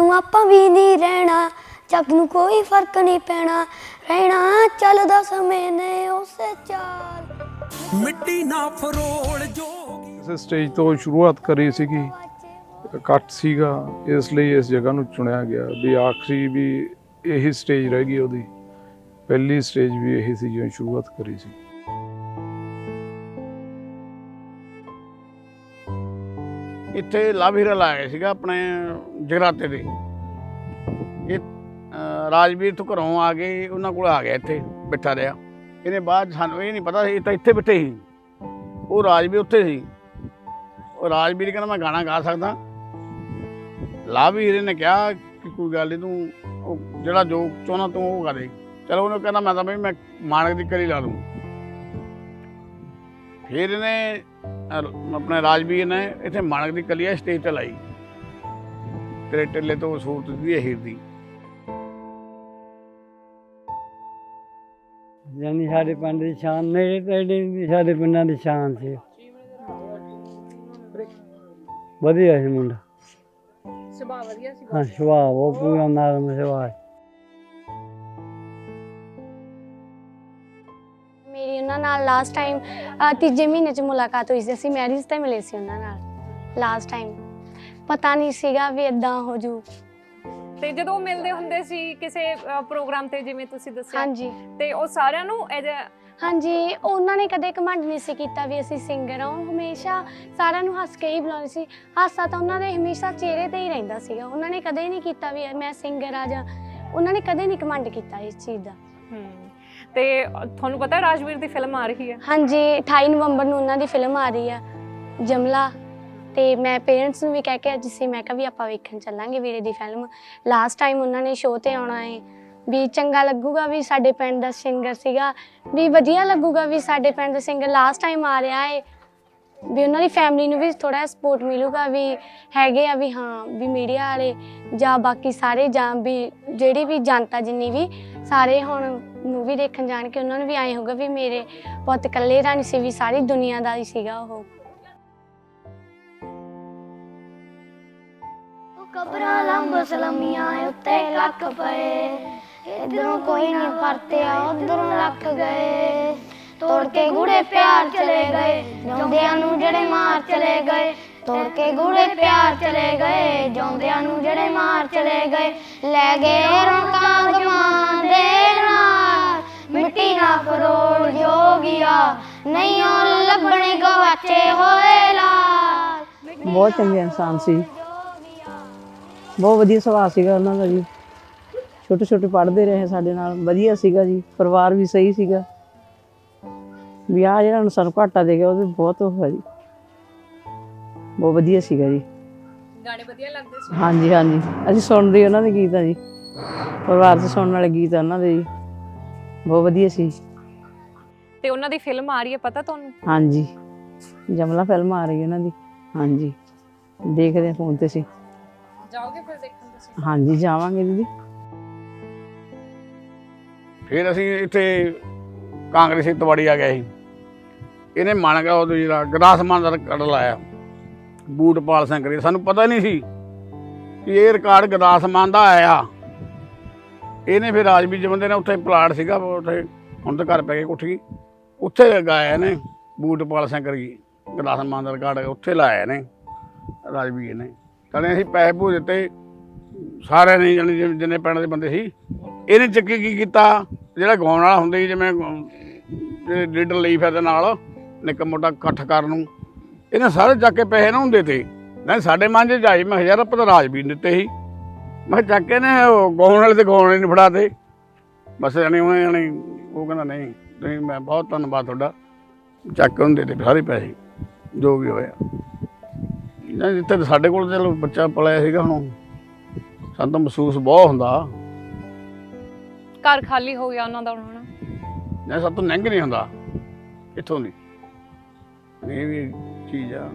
ਨੂੰ ਆਪਾਂ ਵੀ ਨਹੀਂ ਰਹਿਣਾ। ਜੱਗ ਨੂੰ ਕੋਈ ਫ਼ਰਕ ਨਹੀਂ ਪੈਣਾ। ਰਹਿਣਾ ਚੱਲਦਾ ਸਮੇਂ ਨੇ ਉਸੇ ਚਾਲ। ਮਿੱਟੀ ਨਾ ਫਰੋਲ ਜੋਗੀ। ਇਸ ਸਟੇਜ ਤੋਂ ਸ਼ੁਰੂਆਤ ਕਰੀ ਸੀਗੀ। ਇਕੱਠ ਸੀਗਾ। ਇਸ ਲਈ ਇਸ ਜਗ੍ਹਾ ਨੂੰ ਚੁਣਿਆ ਗਿਆ। ਵੀ ਆਖਰੀ ਵੀ ਇਹੀ ਸਟੇਜ ਰਹਿ ਗਈ ਉਹਦੀ। ਪਹਿਲੀ ਸਟੇਜ ਵੀ ਇਹੀ ਸੀ ਜਿਵੇਂ ਸ਼ੁਰੂਆਤ ਕਰੀ ਸੀ। ਇੱਥੇ ਲਵ ਹੀਰਾ ਲਾਇਆ ਸੀਗਾ ਆਪਣੇ ਜਗਰਾਤੇ ਦੇ। ਇਹ ਰਾਜਵੀਰ ਤੋਂ ਘਰੋਂ ਆ ਕੇ ਉਹਨਾਂ ਕੋਲ ਆ ਗਿਆ ਇੱਥੇ, ਬਿਠਾ ਰਿਹਾ। ਇਹਨੇ ਬਾਅਦ ਸਾਨੂੰ ਇਹ ਨਹੀਂ ਪਤਾ ਇਹ ਤਾਂ ਇੱਥੇ ਬਿਠੇ ਸੀ। ਉਹ ਰਾਜਵੀਰ ਉੱਥੇ ਸੀ। ਉਹ ਰਾਜਵੀਰ ਕਹਿੰਦਾ, ਮੈਂ ਗਾਣਾ ਗਾ ਸਕਦਾ। ਲਵ ਹੀਰੇ ਨੇ ਕਿਹਾ ਕਿ ਕੋਈ ਗੱਲ ਨਹੀਂ ਤੂੰ ਉਹ ਜਿਹੜਾ ਜੋ ਚਾਹੁੰਦਾ ਤੂੰ ਉਹ ਗਾ ਚਲੋ ਉਹਨੇ ਕਹਿੰਦਾ, ਮੈਂ ਤਾਂ ਬਈ, ਮੈਂ ਮਾਨਕ ਦੀ ਕਲੀ ਲਾ ਦੂੰ। ਫਿਰ ਇਹਨੇ ਆਪਣੇ ਰਾਜਵੀਰ ਨੇ ਇੱਥੇ ਮਾਨਕ ਦੀ ਕਲੀਆ ਸਟੇਜ ਤੇ ਲਾਈ। ਤੇਰੇ ਟਿੱਲੇ ਤੋਂ ਸੂਰਤ ਦੀ ਹੀਰ ਦੀ। ਜਾਨੀ ਸਾਡੇ ਪਿੰਡ ਦੀ ਸ਼ਾਨ ਨੇੜੇ ਤੇੜੇ ਵੀ ਸਾਡੇ ਪਿੰਡਾਂ ਦੀ ਸ਼ਾਨ ਸੀ। ਵਧੀਆ ਸੀ ਮੁੰਡਾ। ਸੁਭਾਅ ਵਧੀਆ ਸੀ। ਹਾਂ ਸੁਭਾਅ ਉਹ ਪੂਰਾ ਨਰਮ ਸੁਭਾਅ ਨਾਲ ਲਾਸਟ ਟਾਈਮ ਤੀਜੇ ਮਹੀਨੇ ਚ ਮੁਲਾਕਾਤ ਹੋਈ ਸੀ ਅਸੀਂ ਮੈਰਿਜ ਤੇ ਮਿਲੇ ਸੀ ਉਹਨਾਂ ਨਾਲ ਲਾਸਟ ਟਾਈਮ ਪਤਾ ਨਹੀਂ ਸੀਗਾ ਵੀ ਇਦਾਂ ਹੋ ਜੂ। ਤੇ ਜਦੋਂ ਮਿਲਦੇ ਹੁੰਦੇ ਸੀ ਕਿਸੇ ਪ੍ਰੋਗਰਾਮ ਤੇ ਜਿਵੇਂ ਤੁਸੀਂ ਦੱਸਿਆ ਹਾਂਜੀ। ਤੇ ਉਹ ਸਾਰਿਆਂ ਨੂੰ ਹਾਂਜੀ ਉਹਨਾਂ ਨੇ ਕਦੇ ਕਮੰਡ ਨਹੀਂ ਸੀ ਕੀਤਾ ਵੀ ਅਸੀਂ ਸਿੰਗਰ ਹਾਂ ਉਹ ਹਮੇਸ਼ਾ ਸਾਰਿਆਂ ਨੂੰ ਹੱਸ ਕੇ ਹੀ ਬੁਲਾਉਂਦੇ ਸੀ। ਹਾਸਾ ਤਾਂ ਉਹਨਾਂ ਦੇ ਹਮੇਸ਼ਾ ਚਿਹਰੇ ਤੇ ਹੀ ਰਹਿੰਦਾ ਸੀਗਾ। ਉਹਨਾਂ ਨੇ ਕਦੇ ਨਹੀਂ ਕੀਤਾ ਵੀ ਮੈਂ ਸਿੰਗਰ ਆ ਜਾਂ ਉਹਨਾਂ ਨੇ ਕਦੇ ਨਹੀਂ ਕਮੰਡ ਕੀਤਾ ਇਸ ਚੀਜ਼ ਦਾ। ਹਮ, ਤੇ ਤੁਹਾਨੂੰ ਪਤਾ ਹੈ ਰਾਜਵੀਰ ਦੀ ਫਿਲਮ ਆ ਰਹੀ ਹੈ? ਹਾਂਜੀ 28 ਨਵੰਬਰ ਨੂੰ ਉਹਨਾਂ ਦੀ ਫਿਲਮ ਆ ਰਹੀ ਆ, ਜਮਲਾ। ਤੇ ਮੈਂ ਪੇਰੈਂਟਸ ਨੂੰ ਵੀ ਕਹਿ ਕੇ ਅੱਜ ਸੀ, ਮੈਂ ਕਿਹਾ ਵੀ ਆਪਾਂ ਵੇਖਣ ਚੱਲਾਂਗੇ ਵੀਰੇ ਦੀ ਫਿਲਮ। ਲਾਸਟ ਟਾਈਮ ਉਹਨਾਂ ਨੇ ਸ਼ੋਅ ਤੇ ਆਉਣਾ ਹੈ ਵੀ ਚੰਗਾ ਲੱਗੂਗਾ ਵੀ ਸਾਡੇ ਪਿੰਡ ਦਾ ਸਿੰਗਰ ਸੀਗਾ। ਵੀ ਵਧੀਆ ਲੱਗੂਗਾ ਵੀ ਸਾਡੇ ਪਿੰਡ ਦਾ ਸਿੰਗਰ ਲਾਸਟ ਟਾਈਮ ਆ ਰਿਹਾ ਹੈ ਵੀ ਉਹਨਾਂ ਦੀ ਫੈਮਿਲੀ ਨੂੰ ਵੀ ਥੋੜਾ ਸਪੋਰਟ ਮਿਲੂਗਾ ਵੀ ਹੈਗੇ ਆ ਵੀ ਹਾਂ, ਵੀ ਮੀਡੀਆ ਵਾਲੇ ਜਾਂ ਬਾਕੀ ਸਾਰੇ ਜਾਂ ਵੀ ਜਿਹੜੀ ਵੀ ਜਨਤਾ ਜਿੰਨੀ ਵੀ, ਸਾਰੇ ਹੁਣ ਮੂਵੀ ਦੇਖਣ ਜਾਣ ਕੇ ਉਹਨਾਂ ਨੂੰ ਵੀ ਆਏ ਹੋਗਾ ਵੀ ਮੇਰੇ ਪੁੱਤ ਇਕੱਲੇ ਦਾ ਨਹੀਂ ਸੀ, ਵੀ ਸਾਰੀ ਦੁਨੀਆ ਦਾ ਹੀ ਸੀਗਾ ਉਹ। ਕਬਰਾਂ ਲੰਬ ਸਲਮੀਆਂ ਉੱਤੇ ਲੱਕ ਪਏ। ਇਧਰੋਂ ਕੋਈ ਨਹੀਂ ਪਰਤਿਆ, ਉਧਰੋਂ ਲੱਕ ਗਏ। ਤੋੜ ਕੇ ਗੂੜੇ ਪਿਆਰ ਚਲੇ ਗਏ ਜੌਂਦਿਆਂ ਨੂੰ ਜਿਹੜੇ ਮਾਰ ਚਲੇ ਗਏ। ਤੋੜ ਕੇ ਗੂੜੇ ਪਿਆਰ ਚਲੇ ਗਏ ਜੌਂਦਿਆਂ ਨੂੰ ਜਿਹੜੇ ਮਾਰ ਚਲੇ ਗਏ। ਲੈ ਗਏ ਰੌਣਕਾਂ ਗਮਾਂ ਨਾ ਫਰੋੜ ਜੋਗਿਆ ਨਹੀਂ ਉਹ ਲੱਭਣੇ ਗਵਾਚੇ ਹੋਏ ਲਾਲ। ਬਹੁਤ ਚੰਗੇ ਇਨਸਾਨ ਸੀ। ਬਹੁਤ ਵਧੀਆ ਸੁਭਾਅ ਸੀਗਾ ਉਹਨਾਂ ਦਾ ਜੀ। ਛੋਟੇ ਛੋਟੇ ਪੜ੍ਹਦੇ ਰਹੇ ਸਾਡੇ ਨਾਲ ਵਧੀਆ ਸੀਗਾ ਜੀ। ਪਰਿਵਾਰ ਵੀ ਸਹੀ ਸੀਗਾ। ਵਿਆਹ ਜਿਹੜਾ ਨੂੰ ਸਾਨੂੰ ਘਾਟਾ ਦੇ ਗਿਆ ਉਹਦੇ ਬਹੁਤ ਉਹ ਹੈ ਜੀ। ਬਹੁਤ ਵਧੀਆ ਸੀਗਾ ਜੀ। ਗਾਣੇ ਵਧੀਆ ਲੱਗਦੇ ਸੀ। ਹਾਂਜੀ ਹਾਂਜੀ। ਅਸੀਂ ਸੁਣਦੇ ਉਹਨਾਂ ਦੇ ਗੀਤ ਆ ਜੀ। ਪਰਿਵਾਰ 'ਚ ਸੁਣਨ ਵਾਲੇ ਗੀਤ ਆ ਉਹਨਾਂ ਦੇ ਜੀ। ਬਹੁਤ ਵਧੀਆ ਸੀ। ਤੇ ਉਹਨਾਂ ਦੀ ਫਿਲਮ ਆ ਰਹੀ ਹੈ ਪਤਾ ਤੁਹਾਨੂੰ? ਹਾਂਜੀ। ਜਮਲਾ ਫਿਲਮ ਆ ਰਹੀ ਹੈ ਉਹਨਾਂ ਦੀ। ਹਾਂਜੀ। ਦੇਖਦੇ ਹਾਂ ਫੋਨ ਤੇ ਸੀ ਜਾਓਗੇ ਫਿਰ ਦੇਖਣ ਤੁਸੀਂ? ਹਾਂਜੀ ਜਾਵਾਂਗੇ ਦੀਦੀ। ਫਿਰ ਅਸੀਂ ਇੱਥੇ ਕਾਂਗਰਸੀ ਤਵਾੜੀ ਆ ਗਏ ਸੀ। ਇਹਨੇ ਮਾਨਕ ਉਹ ਜਿਹੜਾ ਗਦਾਸਮਾਨ ਦਾ ਰਿਕਾਰਡ ਲਾਇਆ। ਬੂਟਪਾਲ ਸਿੰਘ ਕਰੀ। ਸਾਨੂੰ ਪਤਾ ਨਹੀਂ ਸੀ ਕਿ ਇਹ ਰਿਕਾਰਡ ਗਦਾਸਮਾਨ ਦਾ ਆਇਆ। ਇਹਨੇ ਫਿਰ ਰਾਜਵੀਰ ਜਮਨ ਦੇ ਨੇ ਉੱਥੇ ਪਲਾਟ ਸੀਗਾ, ਉੱਥੇ ਹੁਣ ਤਾਂ ਘਰ ਪੈ ਗਏ ਕੋਠੀ। ਉੱਥੇ ਗਾਇਆ ਨੇ ਬੂਟਪਾਲ ਸਿੰਘ ਕਰੀ ਗਦਾਸਮਾਨ ਦਾ ਰਿਕਾਰਡ ਉੱਥੇ ਲਾਇਆ ਨੇ ਰਾਜਵੀਰ ਨੇ। ਕਹਿੰਦੇ ਅਸੀਂ ਪੈਸੇ ਭੂ ਦਿੱਤੇ ਸਾਰੇ ਨੇ ਜਾਣੀ ਜਿ- ਜਿੰਨੇ ਪਿੰਡ ਦੇ ਬੰਦੇ ਸੀ, ਇਹਨੇ ਚੱਕੀ ਕੀ ਕੀਤਾ? ਜਿਹੜਾ ਗਾਉਣ ਵਾਲਾ ਹੁੰਦਾ ਸੀ, ਜਿਵੇਂ ਜਿਹੜੇ ਲੀਡਰ ਲਈ ਫਿਰਦੇ ਨਾਲ, ਨਿੱਕਾ ਮੋਟਾ ਇਕੱਠ ਕਰਨ ਨੂੰ, ਇਹਨੇ ਸਾਰੇ ਚੱਕ ਕੇ ਪੈਸੇ ਨਾ ਹੁੰਦੇ ਤੇ ਨਹੀਂ ਸਾਡੇ ਮਨ 'ਚ ਜਾਈ ਮੈਂ ਕਿਹਾ ਰੁਪਏ ਤਾਂ ਰਾਜਵੀਰ ਨੂੰ ਦਿੱਤੇ ਸੀ। ਮੈਂ ਚੱਕ ਕੇ ਨੇ ਉਹ ਗਾਉਣ ਵਾਲੇ ਤੇ ਗਾਉਣ ਵਾਲੇ ਨੂੰ ਬਸ ਜਾਣੀ ਉਹਨੇ ਜਾਣੀ ਉਹ ਕਹਿੰਦਾ ਨਹੀਂ ਨਹੀਂ ਮੈਂ ਬਹੁਤ ਧੰਨਵਾਦ ਤੁਹਾਡਾ। ਚੱਕ ਕੇ ਉਹਨੂੰ ਦੇ ਸਾਰੇ ਪੈਸੇ ਜੋ ਵੀ ਹੋਇਆ। ਨਹੀਂ ਜਿੱਥੇ ਤਾਂ ਸਾਡੇ ਕੋਲ ਚਲੋ ਬੱਚਾ ਪਲਿਆ ਸੀਗਾ ਹੁਣ। ਸਾਨੂੰ ਤਾਂ ਮਹਿਸੂਸ ਬਹੁਤ ਹੁੰਦਾ। ਘਰ ਖਾਲੀ ਹੋ ਗਿਆ ਉਹਨਾਂ ਦਾ ਹੁਣ। ਨਹੀਂ ਸਭ ਤੋਂ ਨੰਗ ਨਹੀਂ ਹੁੰਦਾ। ਇੱਥੋਂ ਦੀ ਇਹ ਵੀ ਚੀਜ਼ ਆ।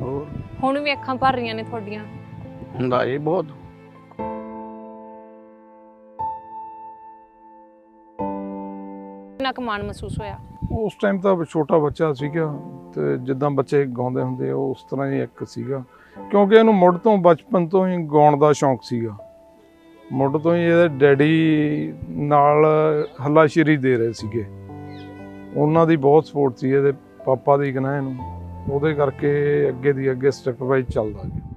ਹੋਰ? ਹੁਣ ਵੀ ਅੱਖਾਂ ਭਰ ਰਹੀਆਂ ਨੇ ਤੁਹਾਡੀਆਂ। ਹੁੰਦਾ ਇਹ ਬਹੁਤ। ਕਿੰਨਾ ਕੁ ਮਾਣ ਮਹਿਸੂਸ ਹੋਇਆ? ਉਸ ਟਾਈਮ ਤਾਂ ਛੋਟਾ ਬੱਚਾ ਸੀਗਾ ਤੇ ਜਿੱਦਾਂ ਬੱਚੇ ਗਾਉਂਦੇ ਹੁੰਦੇ ਆ, ਉਹ ਉਸ ਤਰ੍ਹਾਂ ਹੀ ਇੱਕ ਸੀਗਾ। ਕਿਉਂਕਿ ਇਹਨੂੰ ਮੁੱਢ ਤੋਂ ਬਚਪਨ ਤੋਂ ਹੀ ਗਾਉਣ ਦਾ ਸ਼ੌਂਕ ਸੀਗਾ। ਮੁੱਢ ਤੋਂ ਹੀ ਇਹਦੇ ਡੈਡੀ ਨਾਲ ਹੱਲਾਸ਼ੇਰੀ ਦੇ ਰਹੇ ਸੀਗੇ। ਉਹਨਾਂ ਦੀ ਬਹੁਤ ਸਪੋਰਟ ਸੀ ਇਹਦੇ ਪਾਪਾ ਦੀ ਕਹਣਾ ਇਹਨੂੰ। ਉਹਦੇ ਕਰਕੇ ਅੱਗੇ ਦੀ ਅੱਗੇ ਸਟੈਪ ਵਾਈਜ਼ ਚੱਲਦਾ ਗਿਆ।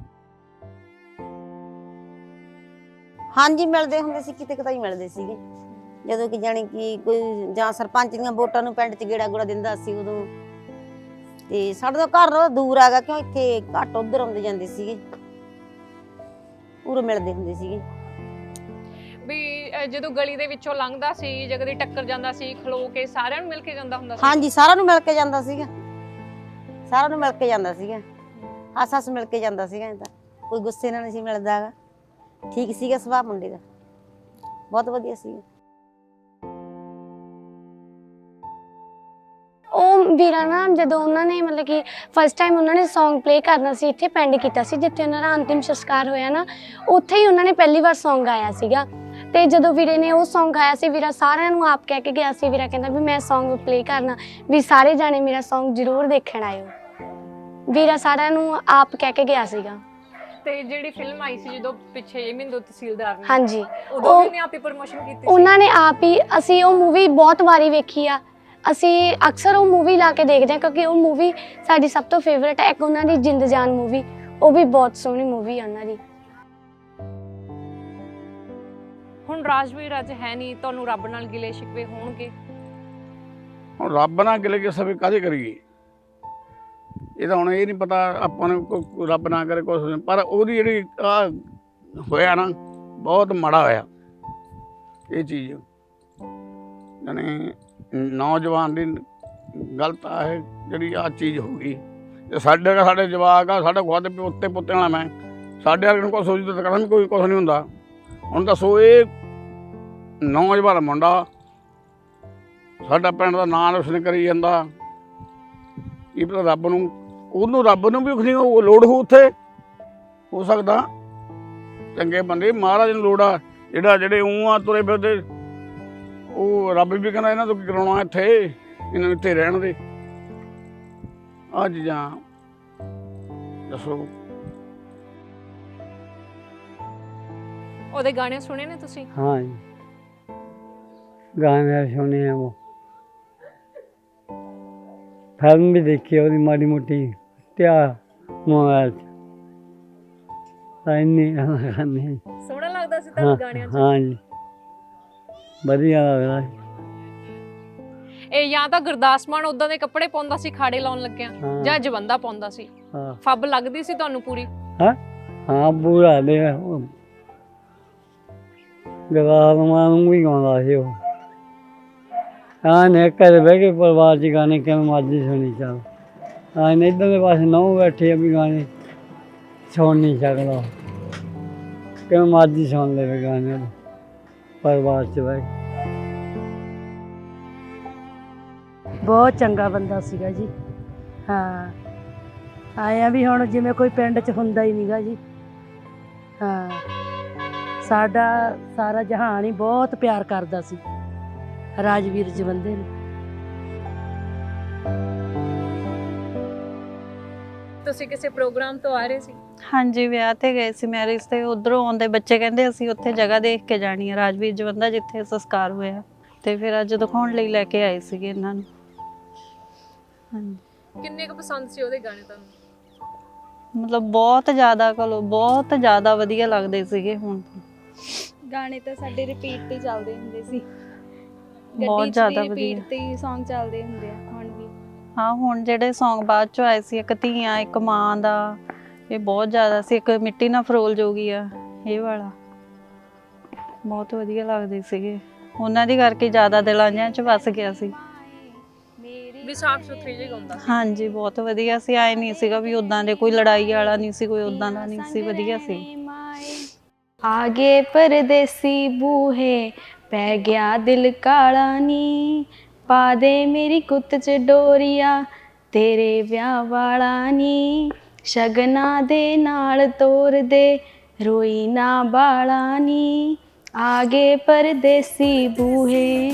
ਹਾਂਜੀ ਮਿਲਦੇ ਹੁੰਦੇ ਸੀ ਕਿਤੇ ਕਿਤੇ ਹੀ ਮਿਲਦੇ ਸੀਗੇ। ਜਦੋਂ ਕਿ ਜਾਣੀ ਕਿ ਕੋਈ ਜਾਂ ਸਰਪੰਚ ਦੀਆਂ ਵੋਟਾਂ ਨੂੰ ਪਿੰਡ 'ਚ ਗੇੜਾ ਗੂੜਾ ਦਿੰਦਾ ਸੀ ਉਦੋਂ। ਤੇ ਸਾਡੇ ਤੋਂ ਘਰ ਦੂਰ ਆਗਾ ਕਿਉਂ ਇੱਥੇ ਘੱਟ ਉਧਰ ਆਉਂਦੇ ਜਾਂਦੇ ਸੀਗੇ। ਪੂਰੇ ਮਿਲਦੇ ਹੁੰਦੇ ਸੀਗੇ। ਵੀ ਅਹ, ਜਦੋਂ ਗਲੀ ਦੇ ਵਿੱਚੋਂ ਲੰਘਦਾ ਸੀ ਜਾਂ ਕਦੇ ਟੱਕਰ ਜਾਂਦਾ ਸੀ ਖਲੋ ਕੇ ਸਾਰਿਆਂ ਨੂੰ ਮਿਲ ਕੇ ਜਾਂਦਾ ਹੁੰਦਾ ਸੀ। ਹਾਂਜੀ ਸਾਰਿਆਂ ਨੂੰ ਮਿਲ ਕੇ ਜਾਂਦਾ ਸੀਗਾ। ਸਾਰਿਆਂ ਨੂੰ ਮਿਲ ਕੇ ਜਾਂਦਾ ਸੀਗਾ। ਹੱਸ ਹੱਸ ਮਿਲ ਕੇ ਜਾਂਦਾ ਸੀਗਾ ਇਹ ਤਾਂ। ਕੋਈ ਗੁੱਸੇ ਨਾਲ ਨਹੀਂ ਸੀ ਮਿਲਦਾ ਹੈਗਾ। ਠੀਕ ਸੀਗਾ ਸੁਭਾਅ ਮੁੰਡੇ ਦਾ। ਬਹੁਤ ਵਧੀਆ ਸੀਗਾ। ਉਹ ਵੀਰਾ ਨਾ ਜਦੋਂ ਉਹਨਾਂ ਨੇ ਮਤਲਬ ਕਿ ਫਸਟ ਟਾਈਮ ਉਹਨਾਂ ਨੇ Song ਪਲੇ ਕਰਨਾ ਸੀ, ਇੱਥੇ ਪਿੰਡ ਕੀਤਾ ਸੀ, ਜਿੱਥੇ ਉਹਨਾਂ ਦਾ ਅੰਤਿਮ ਸੰਸਕਾਰ ਹੋਇਆ ਨਾ, ਉੱਥੇ ਹੀ ਉਹਨਾਂ ਨੇ ਪਹਿਲੀ ਵਾਰ Song ਗਾਇਆ ਸੀਗਾ। ਤੇ ਜਦੋਂ ਵੀਰੇ ਨੇ ਉਹ Song ਗਾਇਆ ਸੀ, ਵੀਰਾ ਸਾਰਿਆਂ ਨੂੰ ਆਪ ਕਹਿ ਕੇ ਗਿਆ ਸੀ, ਵੀਰਾ ਕਹਿੰਦਾ ਵੀ ਮੈਂ Song ਪਲੇ ਕਰਨਾ, ਵੀ ਸਾਰੇ ਜਾਣੇ ਮੇਰਾ Song ਜ਼ਰੂਰ ਦੇਖਣ ਆਇਓ। ਵੀਰਾ ਸਾਰਿਆਂ ਨੂੰ ਆਪ ਕਹਿ ਕੇ ਗਿਆ ਸੀਗਾ। ਤੇ ਜਿਹੜੀ ਫਿਲਮ ਆਈ ਸੀ ਜਦੋਂ ਪਿੱਛੇ ਮਿੰਦੋ ਤਹਿਸੀਲਦਾਰ ਨੇ ਹਾਂਜੀ। ਉਦੋਂ ਉਹ- ਵੀ ਉਹਨੇ ਆਪੇ ਪ੍ਰੋਮੋਸ਼ਨ ਕੀਤੀ ਸੀ? ਉਹਨਾਂ ਨੇ ਆਪ ਹੀ ਅਸੀਂ ਉਹ ਮੂਵੀ ਬਹੁਤ ਵਾਰੀ ਵੇਖੀ ਆ। ਅਸੀਂ ਅਕਸਰ ਉਹ ਮੂਵੀ ਲਾ ਕੇ ਦੇਖਦੇ ਹਾਂ ਕਿਉਂਕਿ ਉਹ ਮੂਵੀ ਸਾਡੀ ਸਭ ਤੋਂ ਫੇਵਰਟ ਹੈ ਇੱਕ ਉਹਨਾਂ ਦੀ ਜਿੰਦ ਜਾਨ ਮੂਵੀ ਉਹ ਵੀ ਬਹੁਤ ਸੋਹਣੀ ਮੂਵੀ ਆ ਉਹਨਾਂ ਦੀ। ਹੁਣ ਰਾਜਵੀਰ ਅੱਜ ਹੈ ਨਹੀਂ ਤੁਹਾਨੂੰ ਰੱਬ ਨਾਲ ਗਿਲੇ ਸ਼ਿਕਵੇ ਹੋਣਗੇ? ਹੁਣ ਰੱਬ ਨਾਲ ਗਿਲੇ ਕਿ ਸਭੇ ਕਾਹਦੇ ਕਰੀਏ? ਇਹ ਤਾਂ ਹੁਣ ਇਹ ਨਹੀਂ ਪਤਾ ਆਪਾਂ ਨੂੰ ਕੋਈ ਰੱਬ ਨਾ ਕਰੇ ਕੁਛ। ਪਰ ਉਹਦੀ ਜਿਹੜੀ ਆ ਹੋਇਆ ਨਾ, ਬਹੁਤ ਮਾੜਾ ਹੋਇਆ। ਇਹ ਚੀਜ਼। ਯਾਨੀ ਨੌਜਵਾਨ ਦੀ ਗਲਤ ਆ ਇਹ ਜਿਹੜੀ ਆ ਚੀਜ਼ ਹੋ ਗਈ। ਤੇ ਸਾਡੇ ਸਾਡੇ ਜਵਾਕ ਆ, ਸਾਡੇ ਖੁਦ ਦੇ ਪੁੱਤੇ ਵਾਲਾ ਮੈਂ। ਸਾਡੇ ਵਾਲੇ ਨੂੰ ਕੋਈ ਸੋਚਦਾ ਤਾਂ ਕਹਿੰਦਾ ਵੀ ਕੋਈ ਕੁਛ ਨਹੀਂ ਹੁੰਦਾ। ਹੁਣ ਦੱਸੋ ਇਹ ਨੌਜਵਾਨ ਮੁੰਡਾ, ਸਾਡਾ ਪਿੰਡ ਦਾ ਨਾਂ ਰੋਸ਼ਨ ਕਰੀ ਜਾਂਦਾ। ਇਹ ਪਤਾ ਰੱਬ ਨੂੰ ਉਹਨੂੰ ਰੱਬ ਨੂੰ ਵੀ ਉਖਲੀ ਉਹ ਲੋੜ ਹੋ ਉੱਥੇ। ਹੋ ਸਕਦਾ। ਚੰਗੇ ਬੰਦੇ ਮਹਾਰਾਜ ਨੂੰ ਲੋੜ ਆ। ਜਿਹੜਾ ਜਿਹੜੇ ਉਹ ਆ ਤੁਰੇ ਫਿਰਦੇ ਉਹ ਰੱਬ ਵੀ ਕਹਿੰਦਾ ਇਹਨਾਂ ਤੋਂ ਕਰਾਉਣਾ ਇੱਥੇ ਇਹਨਾਂ ਨੂੰ ਇੱਥੇ ਰਹਿਣ ਦੇ। ਅੱਜ ਜਾਂ ਦੱਸੋ। ਉਹਦੇ ਗਾਣੇ ਸੁਣੇ ਨੇ ਤੁਸੀਂ? ਹਾਂ ਜੀ। ਗਾਣੇ ਸੁਣੇ ਆ ਉਹ। ਫਿਲਮ ਵੀ ਦੇਖੀ ਉਹਦੀ ਮਾੜੀ ਮੋਟੀ। ਤਿਆ ਮੋਬਾਈਲ 'ਚ? ਤਾਂ ਇੰਨੀ ਗਾਣੇ ਸੋਹਣਾ ਲੱਗਦਾ ਸੀ ਹਾਂ ਤੁਹਾਨੂੰ ਗਾਣਿਆਂ 'ਚ। ਹਾਂ ਜੀ ਵਧੀਆ ਲੱਗਦਾ ਸੀ। ਇਹ ਜਾਂ ਤਾਂ ਗੁਰਦਾਸ ਮਾਨ ਉਦਾਂ ਦੇ ਕੱਪੜੇ ਪਾਉਂਦਾ ਸੀ ਖਾੜੇ ਲਾਉਣ ਲੱਗਿਆ। ਹਾਂ। ਜਾਂ ਜਵੰਦਾ ਪਾਉਂਦਾ ਸੀ। ਹਾਂ। ਫੱਬ ਲੱਗਦੀ ਸੀ ਤੁਹਾਨੂੰ ਪੂਰੀ? ਹਾਂ? ਬੁਰਾ ਦੇ। ਗਵਾਹ ਮਾਨੂੰ ਵੀ ਗਾਉਂਦਾ ਸੀ ਉਹ। ਹਾਂ ਨੇ ਘਰ ਬਹਿ ਕੇ ਪਰਿਵਾਰ ਚ ਗਾਣੇ ਕਿਵੇਂ ਮਰਜ਼ੀ ਸੁਣੀ ਚੱਲ। ਹਾਂ ਨੇ ਇਦਾਂ ਪਾਸੇ ਨੌ ਬੈਠੇ ਆ ਵੀ ਗਾਣੇ। ਸੁਣ ਨਹੀਂ ਸਕਦਾ। ਕਿਵੇਂ ਮਰਜ਼ੀ ਸੁਣ ਲਵੇ ਗਾਣੇ ਪਰਿਵਾਰ ਚ ਬਹਿ ਬਹੁਤ ਚੰਗਾ ਬੰਦਾ ਸੀਗਾ ਜੀ। ਹਾਂ। ਆਇਆ ਵੀ ਹੁਣ ਜਿਵੇਂ ਕੋਈ ਪਿੰਡ 'ਚ ਹੁੰਦਾ ਹੀ ਨਹੀਂਗਾ ਜੀ। ਹਾਂ। ਸਾਡਾ ਸਾਰਾ ਜਹਾਨ ਹੀ ਬਹੁਤ ਪਿਆਰ ਕਰਦਾ ਸੀ। ਰਾਜਵੀਰ ਜਵੰਦੇ ਨੂੰ। ਤੁਸੀਂ ਕਿਸੇ ਪ੍ਰੋਗਰਾਮ ਤੋਂ ਆ ਰਹੇ ਸੀ? ਹਾਂਜੀ ਵਿਆਹ ਤੇ ਗਏ ਸੀ ਮੈਰਿਜ ਤੇ। ਉਧਰੋਂ ਆਉਂਦੇ ਬੱਚੇ ਕਹਿੰਦੇ ਅਸੀਂ ਉੱਥੇ ਜਗ੍ਹਾ ਦੇਖ ਕੇ ਜਾਣੀ ਹੈ ਰਾਜਵੀਰ ਜਵੰਦਾ ਜਿੱਥੇ ਸੰਸਕਾਰ ਹੋਇਆ। ਤੇ ਫਿਰ ਅੱਜ ਦਿਖਾਉਣ ਲਈ ਲੈ ਕੇ ਆਏ ਸੀਗੇ ਇਹਨਾਂ ਨੂੰ। ਹਾਂਜੀ। ਕਿੰਨੇ ਕੁ ਪਸੰਦ ਸੀ ਉਹਦੇ ਗਾਣੇ ਤੁਹਾਨੂੰ? ਮਤਲਬ ਬਹੁਤ ਜ਼ਿਆਦਾ ਕਲੋ ਬਹੁਤ ਜ਼ਿਆਦਾ ਵਧੀਆ ਲੱਗਦੇ ਸੀਗੇ ਹੁਣ ਤਾਂ। ਗਾਣੇ ਤਾਂ ਸਾਡੇ ਰਿਪੀਟ ਤੇ ਚੱਲਦੇ ਹੁੰਦੇ ਸੀ। ਬਹੁਤ ਜ਼ਿਆਦਾ ਵਧੀਆ। ਰਿਪੀਟ ਤੇ Song ਚੱਲਦੇ ਹੁੰਦੇ ਆ। ਹਾਂ ਹੁਣ ਜਿਹੜੇ Song ਬਾਅਦ ਚੋਂ ਆਏ ਸੀ ਇੱਕ ਧੀਆਂ ਇੱਕ ਮਾਂ ਦਾ ਇਹ ਬਹੁਤ ਜ਼ਿਆਦਾ ਸੀ ਇੱਕ ਮਿੱਟੀ ਨਾਲ ਫਰੋਲ ਜੋਗੀ ਆ ਇਹ ਵਾਲਾ। ਬਹੁਤ ਵਧੀਆ ਲੱਗਦੇ ਸੀਗੇ। ਉਹਨਾਂ ਦੀ ਕਰਕੇ ਜ਼ਿਆਦਾ ਦਿਲਾਂ ਜਿਹਾਂ 'ਚ ਵਸ ਗਿਆ ਸੀ। ਵੀ ਸਾਫ਼ ਸੁਥਰੀ ਜਿਹੀ ਗਾਉਂਦਾ ਸੀ। ਹਾਂਜੀ ਬਹੁਤ ਵਧੀਆ ਸੀ। ਆਏ ਨਹੀਂ ਸੀਗਾ ਵੀ ਉਦਾਂ ਦੇ ਕੋਈ ਲੜਾਈ ਵਾਲਾ ਨਹੀਂ ਸੀ ਕੋਈ ਉਦਾਂ ਦਾ ਨਹੀਂ ਸੀ ਵਧੀਆ ਸੀ। ਆਗੇ ਪਰਦੇਸੀ ਬੂਹੇ ਪੈ ਗਿਆ ਦਿਲ ਕਾਲਾ ਨੀ। ਪਾ ਦੇ ਮੇਰੀ ਕੁੱਤ ਚ ਡੋਰੀਆ ਤੇਰੇ ਵਿਆਹ ਵਾਲਾ ਨੀ। ਸ਼ਗਨਾ ਦੇ ਨਾਲ ਤੋਰ ਦੇ ਰੋਈ ਨਾ ਬਾਲਾ ਨੀ। ਆਗੇ ਪਰਦੇਸੀ ਬੂਹੇ।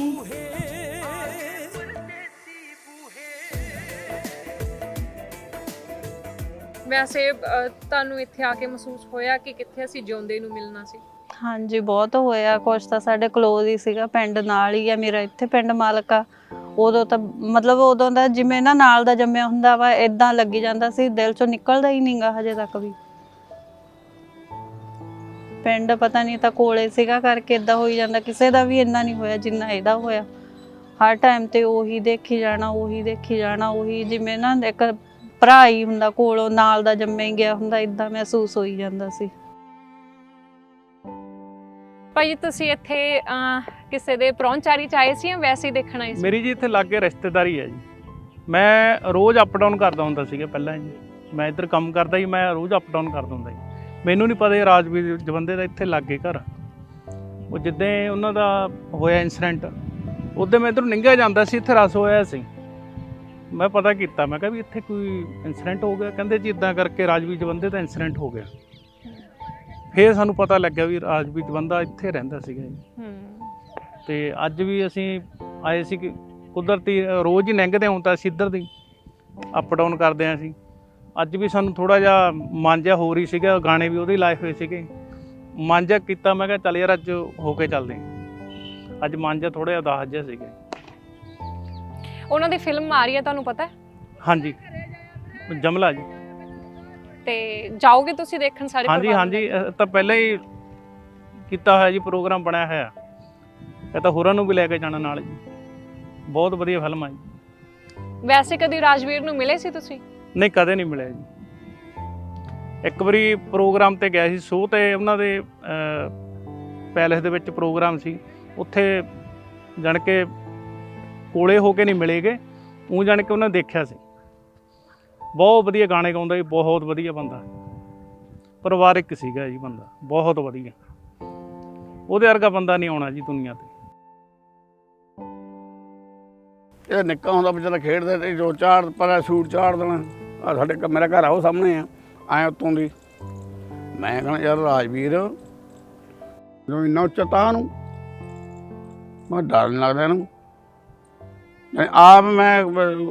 ਵੈਸੇ ਤੁਹਾਨੂੰ ਇੱਥੇ ਆ ਕੇ ਮਹਿਸੂਸ ਹੋਇਆ ਕਿ ਕਿੱਥੇ ਅਸੀਂ ਜਿਉਂਦੇ ਨੂੰ ਮਿਲਣਾ ਸੀ? ਹਾਂਜੀ ਬਹੁਤ ਹੋਇਆ। ਕੁਛ ਤਾਂ ਸਾਡੇ ਕਲੋਜ਼ ਹੀ ਸੀਗਾ ਪਿੰਡ ਨਾਲ ਹੀ ਆ ਮੇਰਾ ਇੱਥੇ ਪਿੰਡ ਮਾਲਕਾ। ਉਦੋਂ ਤਾਂ ਮਤਲਬ ਉਦੋਂ ਦਾ ਜਿਵੇਂ ਨਾ ਨਾਲ ਦਾ ਜੰਮਿਆ ਹੁੰਦਾ ਵਾ ਇਦਾਂ ਲੱਗੀ ਜਾਂਦਾ ਸੀ, ਦਿਲ ਚੋਂ ਨਿਕਲਦਾ ਹੀ ਨਹੀਂਗਾ ਹਜੇ ਤੱਕ ਵੀ। ਪਿੰਡ ਪਤਾ ਨਹੀਂ ਤਾਂ ਕੋਲੇ ਸੀਗਾ ਕਰਕੇ ਇਦਾਂ ਹੋਈ ਜਾਂਦਾ, ਕਿਸੇ ਦਾ ਵੀ ਇੰਨਾ ਨਹੀਂ ਹੋਇਆ ਜਿੰਨਾ ਇਹਦਾ ਹੋਇਆ। ਹਰ ਟਾਈਮ ਤੇ ਉਹੀ ਦੇਖੀ ਜਾਣਾ, ਉਹੀ ਦੇਖੀ ਜਾਣਾ, ਉਹੀ ਜਿਵੇਂ ਨਾ ਇੱਕ ਭਰਾ ਹੀ ਹੁੰਦਾ ਕੋਲੋਂ, ਨਾਲ ਦਾ ਜੰਮੇ ਗਿਆ ਹੁੰਦਾ ਇਦਾਂ ਮਹਿਸੂਸ ਹੋਈ ਜਾਂਦਾ ਸੀ। ਭਾਈ ਤੁਸੀਂ ਇੱਥੇ ਕਿਸੇ ਦੇ ਪਰੌਂਚਾਰੀ ਚ ਆਏ ਸੀ ਜਾਂ ਵੈਸੇ ਹੀ ਦੇਖਣ ਆਏ ਸੀ? ਮੇਰੀ ਜੀ ਇੱਥੇ ਲਾਗੇ ਰਿਸ਼ਤੇਦਾਰੀ ਹੈ ਜੀ। ਮੈਂ ਰੋਜ਼ ਅਪ ਡਾਊਨ ਕਰਦਾ ਹੁੰਦਾ ਸੀਗਾ ਪਹਿਲਾਂ ਜੀ। ਮੈਂ ਇੱਧਰ ਕੰਮ ਕਰਦਾ ਜੀ ਮੈਂ ਰੋਜ਼ ਅਪ ਡਾਊਨ ਕਰਦਾ ਹੁੰਦਾ ਜੀ। ਮੈਨੂੰ ਨਹੀਂ ਪਤਾ ਇਹ ਰਾਜਵੀਰ ਜਵੰਦੇ ਦਾ ਇੱਥੇ ਲਾਗੇ ਘਰ। ਉਹ ਜਿੱਦਾਂ ਉਹਨਾਂ ਦਾ ਹੋਇਆ ਇਨਸੀਡੈਂਟ ਉਦੋਂ ਮੈਂ ਇੱਧਰੋਂ ਨਿੰਗਾ ਜਾਂਦਾ ਸੀ ਇੱਥੇ ਰਸ ਹੋਇਆ ਸੀ। ਮੈਂ ਪਤਾ ਕੀਤਾ ਮੈਂ ਕਿਹਾ ਵੀ ਇੱਥੇ ਕੋਈ ਇਨਸੀਡੈਂਟ ਹੋ ਗਿਆ। ਕਹਿੰਦੇ ਜੀ ਇਦਾਂ ਕਰਕੇ ਰਾਜਵੀਰ ਜਵੰਦੇ ਦਾ ਇਨਸੀਡੈਂਟ ਹੋ ਗਿਆ। ਫੇਰ ਸਾਨੂੰ ਪਤਾ ਲੱਗਿਆ ਵੀ ਰਾਜਵੀਰ ਜਵੰਦਾ ਇੱਥੇ ਰਹਿੰਦਾ ਸੀਗਾ ਜੀ। ਹੂੰ। ਤੇ ਅੱਜ ਵੀ ਅਸੀਂ ਆਏ ਸੀ ਕਿ ਕੁਦਰਤੀ ਰੋਜ਼ ਹੀ ਲੰਘਦੇ ਹਾਂ ਤਾਂ ਅਸੀਂ ਇੱਧਰ ਦੀ। ਅਪ ਡਾਊਨ ਕਰਦੇ ਹਾਂ ਅਸੀਂ। ਅੱਜ ਵੀ ਸਾਨੂੰ ਥੋੜਾ ਜਿਹਾ ਮਨ ਜਿਹਾ ਹੋ ਰਹੀ ਸੀਗਾ ਗਾਣੇ ਵੀ ਉਹਦੇ ਲਾਏ ਹੋਏ ਸੀਗੇ। ਮਨ ਜਿਹਾ ਕੀਤਾ ਮੈਂ ਕਿਹਾ ਚੱਲ ਯਾਰ ਅੱਜ ਹੋ ਕੇ ਚੱਲਦੇ ਹਾਂ। ਅੱਜ ਮਨ ਜਿਹਾ ਥੋੜਾ ਜਿਹਾ ਉਦਾਸ ਜਿਹਾ ਸੀਗਾ। ਉਹਨਾਂ ਦੀ ਫਿਲਮ ਆ ਰਹੀ ਹੈ ਤੁਹਾਨੂੰ ਪਤਾ ਹੈ? ਹਾਂਜੀ। ਜਮਲਾ ਜੀ। ਤੇ ਜਾਓਗੇ ਤੁਸੀਂ ਦੇਖਣ ਸਾਰੇ ਹਾਂਜੀ ਹਾਂਜੀ ਤਾਂ ਪਹਿਲਾਂ ਹੀ ਕੀਤਾ ਹੋਇਆ ਜੀ ਪ੍ਰੋਗਰਾਮ ਬਣਿਆ ਹੋਇਆ। ਇਹ ਤਾਂ ਹੋਰਾਂ ਨੂੰ ਵੀ ਲੈ ਕੇ ਜਾਣਾ ਨਾਲ ਜੀ। ਬਹੁਤ ਵਧੀਆ ਫਿਲਮ ਆ ਜੀ। ਵੈਸੇ ਕਦੀ ਰਾਜਵੀਰ ਨੂੰ ਮਿਲੇ ਸੀ ਤੁਸੀਂ? ਨਹੀਂ ਕਦੇ ਨਹੀਂ ਮਿਲਿਆ ਜੀ। ਇੱਕ ਵਾਰੀ ਪ੍ਰੋਗਰਾਮ ਤੇ ਗਿਆ ਸੀ ਸ਼ੋਅ ਤੇ ਉਹਨਾਂ ਦੇ ਪੈਲੇਸ ਦੇ ਵਿੱਚ ਪ੍ਰੋਗਰਾਮ ਸੀ। ਉੱਥੇ ਜਾਣ ਕੇ ਕੋਲੇ ਹੋ ਕੇ ਨਹੀਂ ਮਿਲੇਗੇ ਉਹ ਜਾਣ ਕੇ ਉਹਨਾਂ ਨੇ ਦੇਖਿਆ ਸੀ। ਬਹੁਤ ਵਧੀਆ ਗਾਣੇ ਗਾਉਂਦਾ ਜੀ ਬਹੁਤ ਵਧੀਆ ਬੰਦਾ। ਪਰਿਵਾਰਿਕ ਸੀਗਾ ਜੀ ਬੰਦਾ ਬਹੁਤ ਵਧੀਆ। ਉਹਦੇ ਵਰਗਾ ਬੰਦਾ ਨਹੀਂ ਆਉਣਾ ਜੀ ਦੁਨੀਆ ਤੇ। ਇਹ ਨਿੱਕਾ ਹੁੰਦਾ ਵਿਚਾਰਾ ਖੇਡਦਾ ਤੇ ਜੋ ਚਾੜ ਪਰ ਸੂਟ ਚਾੜ ਦੇਣਾ। ਆ ਸਾਡੇ ਘ- ਮੇਰਾ ਘਰ ਆ ਉਹ ਸਾਹਮਣੇ ਆ, ਆਏ ਉੱਤੋਂ ਦੀ। ਮੈਂ ਕਹਣਾ, ਯਾਰ ਰਾਜਵੀਰ ਜੋ ਇੰਨਾ ਉੱਚਾ ਤਾਂ ਨੂੰ, ਮੈਂ ਡਰ ਨੀ ਲੱਗਦਾ ਇਹਨੂੰ। ਮੈਂ ਆਪ ਮੈਂ ਬ-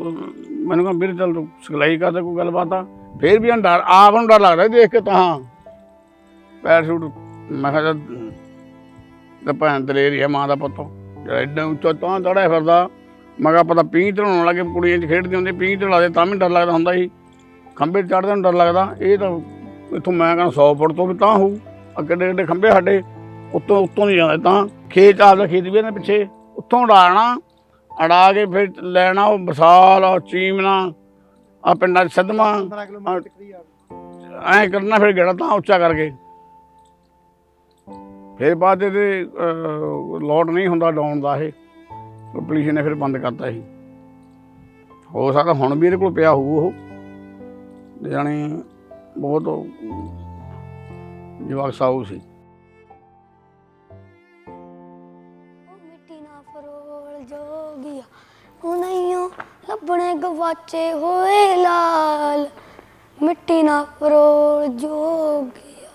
ਮੈਨੂੰ ਕਹਿੰਦਾ ਵੀਰ ਚੱਲ ਤੂੰ ਸਿਖਲਾਈ ਕਰਦਾ ਕੋਈ ਗੱਲਬਾਤ ਆ। ਫੇਰ ਵੀ ਇਹਨੂੰ ਡਰ, ਆਪ ਨੂੰ ਡਰ ਲੱਗਦਾ ਦੇਖ ਕੇ ਤਾਂ। ਪੈਰਾਸ਼ੂਟ ਮੈਂ ਕਿਹਾ ਚੱਲ ਤੇ ਭੈਣ ਦਲੇਰੀ ਹੈ ਮਾਂ ਦਾ ਪੁੱਤ। ਜਿਹੜਾ ਐਡਾ ਉੱਚਾ ਤਾਂ ਚੜਿਆ ਫਿਰਦਾ ਮੈਂ ਕਿਹਾ ਪਤਾ ਪੀਂਘ ਚੜਾਉਣ ਲੱਗੇ ਕੁੜੀਆਂ 'ਚ ਖੇਡਦੇ ਹੁੰਦੇ ਪੀਂਘ ਚੜਾਦੇ ਤਾਂ ਵੀ ਡਰ ਲੱਗਦਾ ਹੁੰਦਾ ਸੀ। ਖੰਭੇ ਚੜ੍ਹਦੇ ਨੂੰ ਡਰ ਲੱਗਦਾ। ਇਹ ਤਾਂ ਇੱਥੋਂ ਮੈਂ ਕਹਿੰਦਾ 100 ਫੁੱਟ ਤੋਂ ਵੀ ਤਾਂ ਹੋਊ। ਅੱਗੇ ਡੇ ਡੇ ਖੰਭੇ ਸਾਡੇ ਉੱਤੋਂ ਉੱਤੋਂ ਨਹੀਂ ਜਾਂਦੇ ਤਾਂ। ਖੇਤ ਆਪਦਾ ਖੇਤ ਵੀ ਇਹਨਾਂ ਪਿੱਛੇ। ਉੱਥੋਂ ਉਡਾਣਾ ਅੜਾ ਕੇ ਫਿਰ ਲੈਣਾ ਉਹ ਬਸਾਲ ਉਹ ਚੀਮਨਾ ਆ ਪਿੰਡਾਂ 'ਚ ਸਦਮਾ। ਐਂ ਕਰਨਾ ਫਿਰ ਗੇੜਾ ਤਾਂ ਉੱਚਾ ਕਰਕੇ। ਫਿਰ ਬਾਅਦ ਇਹਦੇ ਲੋਡ ਨਹੀਂ ਹੁੰਦਾ ਡਾਉਣ ਦਾ ਇਹ। ਪੁਲਿਸ ਨੇ ਫਿਰ ਬੰਦ ਕਰਤਾ ਸੀ। ਹੋ ਸਕਦਾ ਹੁਣ ਵੀ ਇਹਦੇ ਕੋਲ ਪਿਆ ਹੋਊ ਉਹ। ਜਾਣੀ ਬਹੁਤ ਜਵਾਕ ਸਾਊ ਸੀ। ਮਿੱਟੀ ਨਾ ਫਰੋਲ ਜੋਗੀਆ ਉਹ ਨਹੀਂਓ ਲੱਭਣੇ ਗਵਾਚੇ ਹੋਏ ਲਾਲ। ਮਿੱਟੀ ਨਾ ਫਰੋਲ ਜੋਗੀਆ